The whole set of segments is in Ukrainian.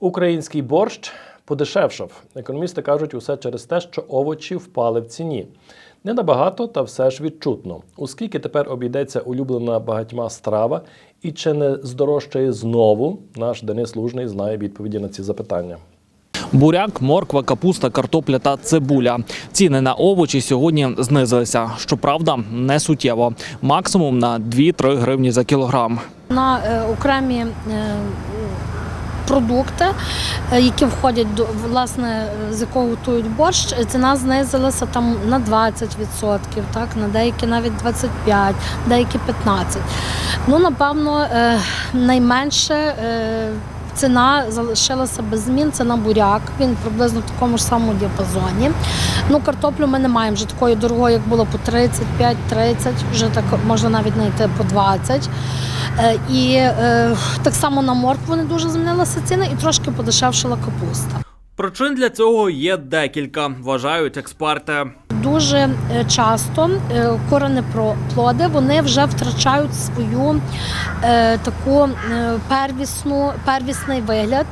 Український борщ подешевшав. Економісти кажуть, усе через те, що овочі впали в ціні. Не набагато, та все ж відчутно. Оскільки тепер обійдеться улюблена багатьма страва, і чи не здорожчає знову, наш Денис Лужний знає відповіді на ці запитання. Буряк, морква, капуста, картопля та цибуля. Ціни на овочі сьогодні знизилися. Щоправда, не суттєво. Максимум на 2-3 гривні за кілограм. на е, окремі е, продукти, е, які входять до власне, з якого готують борщ, е, ціна знизилася там на 20%, так, на деякі навіть 25%, деякі 15%. Ну, напевно, е, найменше. Ціна залишилася без змін. Це на буряк. Він приблизно в такому ж самому діапазоні. Ну, картоплю ми не маємо вже такої дорогої, як було по 35-30, вже так можна навіть знайти по 20. Е, І е, так само на моркву не дуже змінилася ціна і трошки подешевшила капуста. Причин для цього є декілька, вважають експерти. Дуже е, часто е, корені плоди вони вже втрачають свою е, таку первісну, первісний вигляд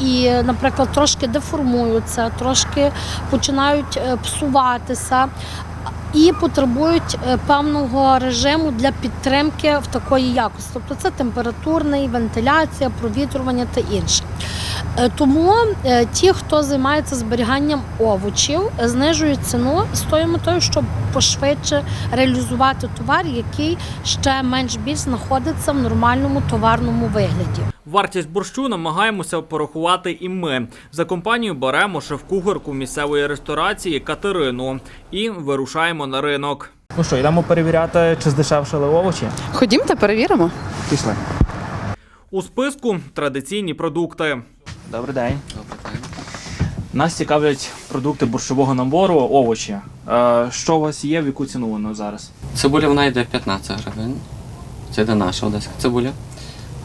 і, наприклад, трошки деформуються, трошки починають псуватися. І потребують е, певного режиму для підтримки в такої якості. Тобто це температурний, вентиляція, провітрювання та інше. Е, Тому е, ті, хто займається зберіганням овочів, знижують ціну з тою метою, щоб пошвидше реалізувати товар, який ще менш більш знаходиться в нормальному товарному вигляді. Вартість борщу намагаємося порахувати і ми. За компанію беремо шеф-кухарку місцевої ресторації Катерину і вирушаємо на ринок. Ну що, йдемо перевіряти, чи здешевшили овочі? Ходімте, перевіримо. Пішли. У списку традиційні продукти. Добрий день. Нас цікавлять продукти борщового набору, овочі. Е, що у вас є, в яку ціну воно зараз? Цибуля вона йде 15 гривень. Це йде наша одеська цибуля.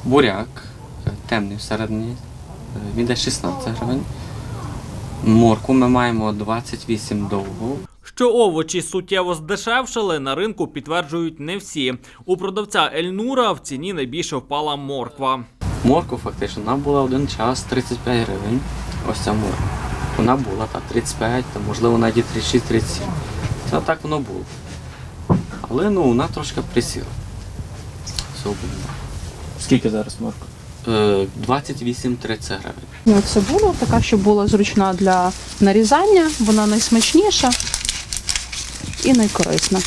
Буряк темний всередині. е, Він йде 16 гривень. Морку ми маємо 28 довгу. Що овочі суттєво здешевшили, на ринку підтверджують не всі. У продавця Ельнура в ціні найбільше впала морква. Морку фактично вона була один час 35 гривень. Ось ця морква. Вона була так, 35, там, можливо, навіть і 36-37. Це так воно було. Але ну, вона трошки присіла. Було. Скільки зараз морква? Е, 28-30 гривень. Ну, Цибуля така, що була зручна для нарізання, вона найсмачніша і найкорисна.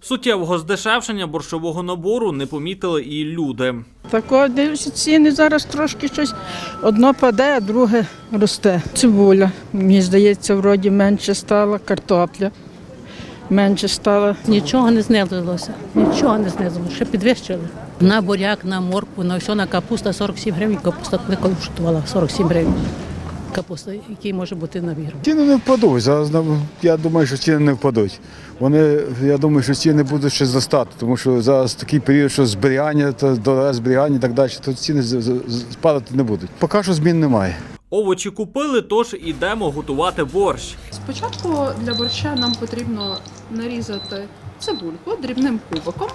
Суттєвого здешевшення борщового набору не помітили і люди. Тако дивлюся, ціни зараз трошки щось одно паде, а друге росте. Цибуля. Мені здається, вроді менше стала, картопля. Менше стала. Нічого не знизилося, нічого не знизилося, ще підвищили. На буряк, на моркву, на все, на капуста 47 гривень, капуста коли коштувала 47 гривень. Капуста, який може бути набір. Ціни не впадуть. Зараз я думаю, що ціни не впадуть. Вони, я думаю, що ціни будуть ще зростати, тому що зараз такий період, що зберігання, то дороге зберігання і так далі, то ціни спадати не будуть. Поки що змін немає. Овочі купили, тож ідемо готувати борщ. Спочатку для борща нам потрібно нарізати цибульку дрібним кубиком.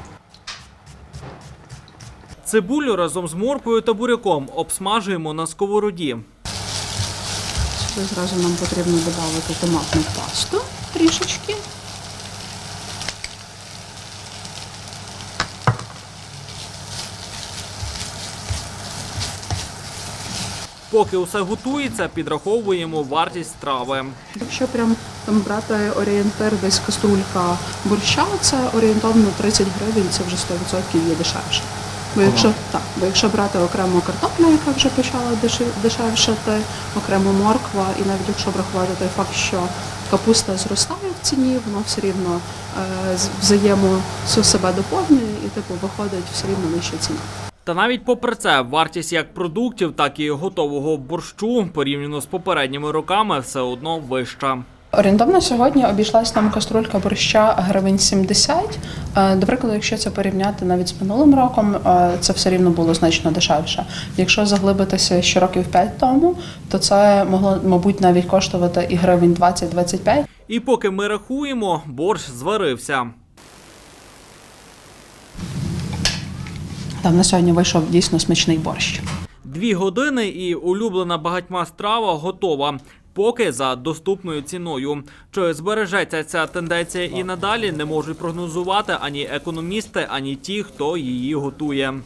Цибулю разом з морквою та буряком обсмажуємо на сковороді. Сюди зразу нам потрібно додати томатну пасту трішечки. Поки усе готується, підраховуємо вартість страви. Якщо прям там брати орієнтир, десь каструлька борща, це орієнтовно 30 гривень, це вже 100% є дешевше. Бо якщо так, бо якщо брати окремо картоплю, яка вже почала дешевшати, окремо морква, і навіть якщо врахувати той факт, що капуста зростає в ціні, воно все рівно е, взаємо себе доповнює і типу виходить все рівно нижча ціна. Та навіть попри це, вартість як продуктів, так і готового борщу порівняно з попередніми роками все одно вища. Орієнтовно сьогодні обійшлась нам каструлька борща гривень 70. Е, До прикладу, якщо це порівняти навіть з минулим роком, е, це все рівно було значно дешевше. Якщо заглибитися ще років 5 тому, то це могло, мабуть, навіть коштувати і гривень 20-25. І поки ми рахуємо, борщ зварився. Там на сьогодні вийшов дійсно смачний борщ. Дві години і улюблена багатьма страва готова. Поки за доступною ціною. Чи збережеться ця тенденція і надалі, не можуть прогнозувати ані економісти, ані ті, хто її готує.